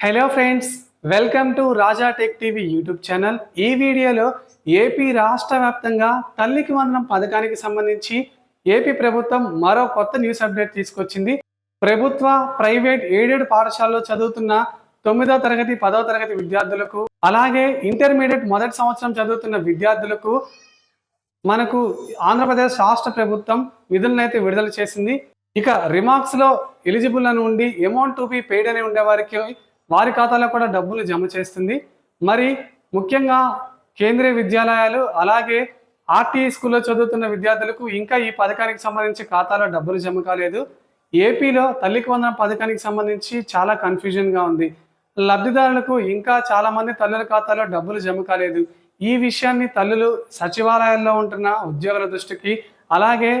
Hello friends welcome to Raja tech TV YouTube channel. ఈ వీడియోలో AP రాష్ట్ర వ్యాప్తంగా తల్లికి వందనం పథకానికి సంబంధించి ఏపీ ప్రభుత్వం మరో కొత్త న్యూస్ అప్డేట్ తీసుకొచ్చింది. ప్రభుత్వ ప్రైవేట్ ఎయిడెడ్ పాఠశాలలో చదువుతున్న తొమ్మిదో తరగతి పదో తరగతి విద్యార్థులకు అలాగే ఇంటర్మీడియట్ మొదటి సంవత్సరం చదువుతున్న విద్యార్థులకు మనకు ఆంధ్రప్రదేశ్ రాష్ట్ర ప్రభుత్వం నిధులనైతే విడుదల చేసింది. ఇక రిమార్క్స్లో ఎలిజిబుల్ అని ఉండి అమౌంట్ టు బి పెయిడ్ అని ఉండేవారికి వారి ఖాతాలో కూడా డబ్బులు జమ చేస్తుంది. మరి ముఖ్యంగా కేంద్రీయ విద్యాలయాలు అలాగే ఆర్టీఈ స్కూల్లో చదువుతున్న విద్యార్థులకు ఇంకా ఈ పథకానికి సంబంధించి ఖాతాలో డబ్బులు జమ కాలేదు. ఏపీలో తల్లికి వందన పథకానికి సంబంధించి చాలా కన్ఫ్యూజన్గా ఉంది. లబ్ధిదారులకు ఇంకా చాలామంది తల్లుల ఖాతాలో డబ్బులు జమ కాలేదు. ఈ విషయాన్ని తల్లులు సచివాలయాల్లో ఉంటున్న ఉద్యోగుల దృష్టికి అలాగే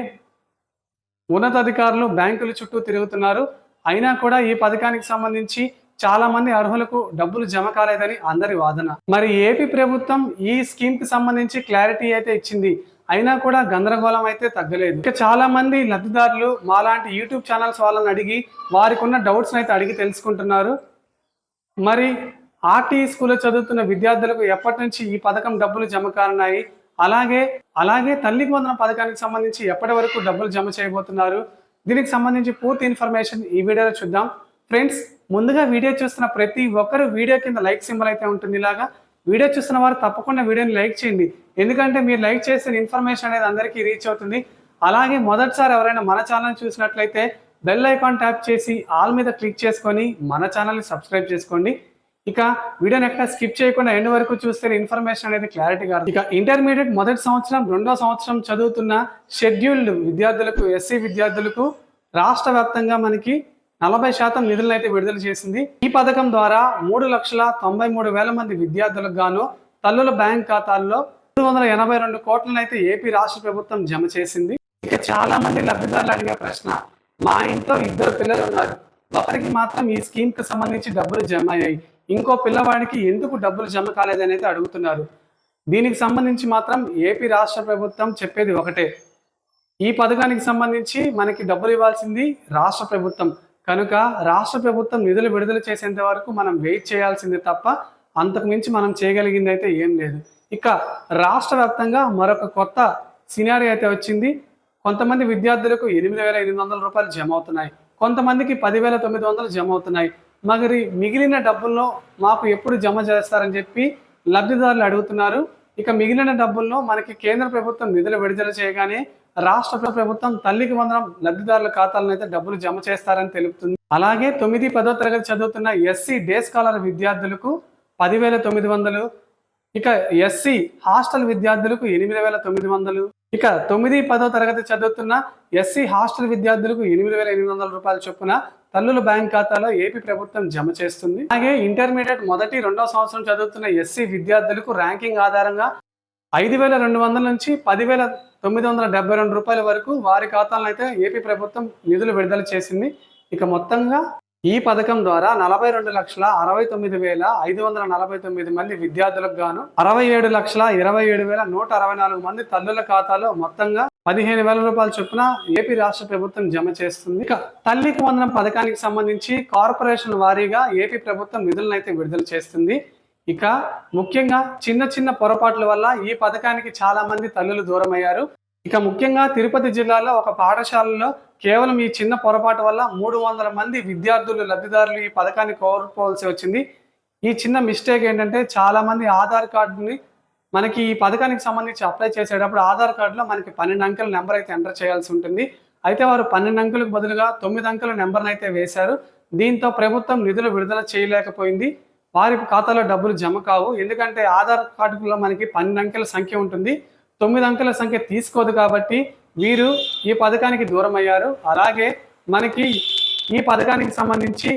ఉన్నతాధికారులు బ్యాంకుల చుట్టూ తిరుగుతున్నారు. అయినా కూడా ఈ పథకానికి సంబంధించి చాలా మంది అర్హులకు డబ్బులు జమ కాలేదని అందరి వాదన. మరి ఏపీ ప్రభుత్వం ఈ స్కీమ్కి సంబంధించి క్లారిటీ అయితే ఇచ్చింది. అయినా కూడా గందరగోళం అయితే తగ్గలేదు. ఇక చాలా మంది లబ్ధిదారులు మాలాంటి యూట్యూబ్ ఛానల్స్ వాళ్ళని అడిగి వారికి ఉన్న డౌట్స్ అయితే అడిగి తెలుసుకుంటున్నారు. మరి ఆర్టీ స్కూల్లో చదువుతున్న విద్యార్థులకు ఎప్పటి నుంచి ఈ పథకం డబ్బులు జమ కానున్నాయి? అలాగే అలాగే తల్లికి వందన పథకానికి సంబంధించి ఎప్పటి వరకు డబ్బులు జమ చేయబోతున్నారు? దీనికి సంబంధించి పూర్తి ఇన్ఫర్మేషన్ ఈ వీడియోలో చూద్దాం. ఫ్రెండ్స్ ముందుగా వీడియో చూస్తున్న ప్రతి ఒక్కరు వీడియో కింద లైక్ సింబల్ అయితే ఉంటుంది ఇలాగా. వీడియో చూస్తున్న వారు తప్పకుండా వీడియోని లైక్ చేయండి. ఎందుకంటే మీరు లైక్ చేసిన ఇన్ఫర్మేషన్ అనేది అందరికీ రీచ్ అవుతుంది. అలాగే మొదటిసారి ఎవరైనా మన ఛానల్ చూసినట్లయితే బెల్ ఐకాన్ ట్యాప్ చేసి ఆల్ మీద క్లిక్ చేసుకొని మన ఛానల్ని సబ్స్క్రైబ్ చేసుకోండి. ఇక వీడియోని ఎక్కడ స్కిప్ చేయకుండా ఎండ్ వరకు చూస్తే ఇన్ఫర్మేషన్ అనేది క్లారిటీగా ఇక ఇంటర్మీడియట్ మొదటి సంవత్సరం రెండో సంవత్సరం చదువుతున్న షెడ్యూల్డ్ విద్యార్థులకు ఎస్సీ విద్యార్థులకు రాష్ట్ర వ్యాప్తంగా మనకి నలభై శాతం నిధులను అయితే విడుదల చేసింది. ఈ పథకం ద్వారా మూడు లక్షల తొంభై మూడు వేల మంది విద్యార్థులకు గాను తల్లుల బ్యాంక్ ఖాతాల్లో మూడు వందల ఎనభై రెండు కోట్లను అయితే ఏపీ రాష్ట్ర ప్రభుత్వం జమ చేసింది. ఇక చాలా మంది లబ్ధిదారులు అడిగే ప్రశ్న మా ఇంట్లో ఇద్దరు పిల్లలు ఉన్నారు. ఒకరికి మాత్రం ఈ స్కీమ్కి సంబంధించి డబ్బులు జమ అయ్యాయి. ఇంకో పిల్లవాడికి ఎందుకు డబ్బులు జమ కాలేదని అయితే అడుగుతున్నారు. దీనికి సంబంధించి మాత్రం ఏపీ రాష్ట్ర ప్రభుత్వం చెప్పేది ఒకటే. ఈ పథకానికి సంబంధించి మనకి డబ్బులు ఇవ్వాల్సింది రాష్ట్ర ప్రభుత్వం. కనుక రాష్ట్ర ప్రభుత్వం నిధులు విడుదల చేసేంత వరకు మనం వెయిట్ చేయాల్సిందే తప్ప అంతకుమించి మనం చేయగలిగింది అయితే ఏం లేదు. ఇక రాష్ట్ర వ్యాప్తంగా మరొక కొత్త సినారీ అయితే వచ్చింది. కొంతమంది విద్యార్థులకు ఎనిమిది వేల ఎనిమిది వందల రూపాయలు జమ అవుతున్నాయి. కొంతమందికి పదివేల తొమ్మిది వందలు జమ అవుతున్నాయి. మరి మిగిలిన డబ్బుల్లో మాకు ఎప్పుడు జమ చేస్తారని చెప్పి లబ్ధిదారులు అడుగుతున్నారు. ఇక మిగిలిన డబ్బుల్లో మనకి కేంద్ర ప్రభుత్వం నిధులు విడుదల చేయగానే రాష్ట్ర ప్రభుత్వం తల్లికి వందనం లబ్ధిదారుల ఖాతాలను అయితే డబ్బులు జమ చేస్తారని తెలుపుతుంది. అలాగే తొమ్మిది పదో తరగతి చదువుతున్న ఎస్సీ డే స్కాలర్ విద్యార్థులకు పదివేల తొమ్మిది వందలు ఇక ఎస్సీ హాస్టల్ విద్యార్థులకు ఎనిమిది వేల తొమ్మిది వందలు ఇక తొమ్మిది పదో తరగతి చదువుతున్న ఎస్సీ హాస్టల్ విద్యార్థులకు ఎనిమిది వేల ఎనిమిది వందల రూపాయల చొప్పున తల్లుల బ్యాంక్ ఖాతాలో ఏపీ ప్రభుత్వం జమ చేస్తుంది. అలాగే ఇంటర్మీడియట్ మొదటి రెండో సంవత్సరం చదువుతున్న ఎస్సీ విద్యార్థులకు ర్యాంకింగ్ ఆధారంగా ఐదు వేల రెండు వందల నుంచి పదివేల తొమ్మిది వందల డెబ్బై రెండు రూపాయల వరకు వారి ఖాతాలను అయితే ఏపీ ప్రభుత్వం నిధులు విడుదల చేసింది. ఇక మొత్తంగా ఈ పథకం ద్వారా నలభై రెండు లక్షల అరవై తొమ్మిది వేల ఐదు వందల నలభై తొమ్మిది మంది విద్యార్థులకు గాను అరవై ఏడు లక్షల ఇరవై ఏడు వేల నూట అరవై నాలుగు మంది తల్లుల ఖాతాలో మొత్తంగా పదిహేను వేల రూపాయల చొప్పున ఏపీ రాష్ట్ర ప్రభుత్వం జమ చేస్తుంది. ఇక తల్లికి వందనం పథకానికి సంబంధించి కార్పొరేషన్ వారీగా ఏపీ ప్రభుత్వం నిధులను అయితే విడుదల చేస్తుంది. ఇక ముఖ్యంగా చిన్న చిన్న పొరపాట్ల వల్ల ఈ పథకానికి చాలా మంది తల్లులు దూరమయ్యారు. ఇక ముఖ్యంగా తిరుపతి జిల్లాలో ఒక పాఠశాలలో కేవలం ఈ చిన్న పొరపాటు వల్ల మూడు వందల మంది విద్యార్థులు లబ్ధిదారులు ఈ పథకాన్ని కోరుకోవాల్సి వచ్చింది. ఈ చిన్న మిస్టేక్ ఏంటంటే చాలా మంది ఆధార్ కార్డుని మనకి ఈ పథకానికి సంబంధించి అప్లై చేసేటప్పుడు ఆధార్ కార్డులో మనకి పన్నెండు అంకెల నెంబర్ అయితే ఎంటర్ చేయాల్సి ఉంటుంది. అయితే వారు పన్నెండు అంకెలకు బదులుగా తొమ్మిది అంకెల నెంబర్ని అయితే వేశారు. దీంతో ప్రభుత్వం నిధులు విడుదల చేయలేకపోయింది. వారి ఖాతాలో డబ్బులు జమ కావు. ఎందుకంటే ఆధార్ కార్డులో మనకి పన్నెండు అంకెల సంఖ్య ఉంటుంది. తొమ్మిది అంకెల సంఖ్య తీసుకోదు కాబట్టి వీరు ఈ పథకానికి దూరం అయ్యారు అలాగే మనకి ఈ పథకానికి సంబంధించి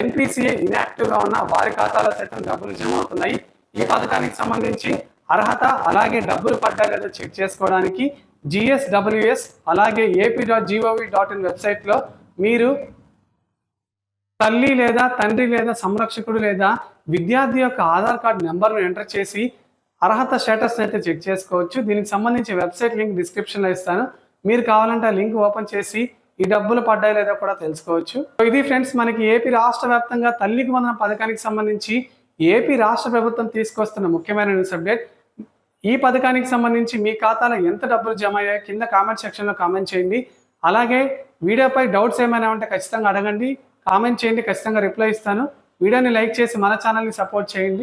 ఎన్పిసిఏ ఇన్యాక్టివ్గా ఉన్న వారి ఖాతాలో సైతం డబ్బులు జమ అవుతున్నాయి. ఈ పథకానికి సంబంధించి అర్హత అలాగే డబ్బులు పడ్డా లేదా చెక్ చేసుకోవడానికి జిఎస్డబ్ల్యూఎస్ అలాగే AP dot GOV dot in వెబ్సైట్లో మీరు తల్లి లేదా తండ్రి లేదా సంరక్షకుడు లేదా విద్యార్థి యొక్క ఆధార్ కార్డు నెంబర్ను ఎంటర్ చేసి అర్హత స్టేటస్ అయితే చెక్ చేసుకోవచ్చు. దీనికి సంబంధించి వెబ్సైట్ లింక్ డిస్క్రిప్షన్లో ఇస్తాను. మీరు కావాలంటే ఆ లింక్ ఓపెన్ చేసి ఈ డబ్బులు పడ్డాయి లేదో కూడా తెలుసుకోవచ్చు. సో ఇది ఫ్రెండ్స్ మనకి ఏపీ రాష్ట్ర వ్యాప్తంగా తల్లికి వందన పథకానికి సంబంధించి ఏపీ రాష్ట్ర ప్రభుత్వం తీసుకొస్తున్న ముఖ్యమైన న్యూస్ అప్డేట్. ఈ పథకానికి సంబంధించి మీ ఖాతాలో ఎంత డబ్బులు జమ అయ్యాయో కింద కామెంట్ సెక్షన్లో కామెంట్ చేయండి. అలాగే వీడియోపై డౌట్స్ ఏమైనా ఉంటే ఖచ్చితంగా అడగండి. కామెంట్ చేయండి ఖచ్చితంగా రిప్లై ఇస్తాను. వీడియోని లైక్ చేసి మన ఛానల్ని సపోర్ట్ చేయండి.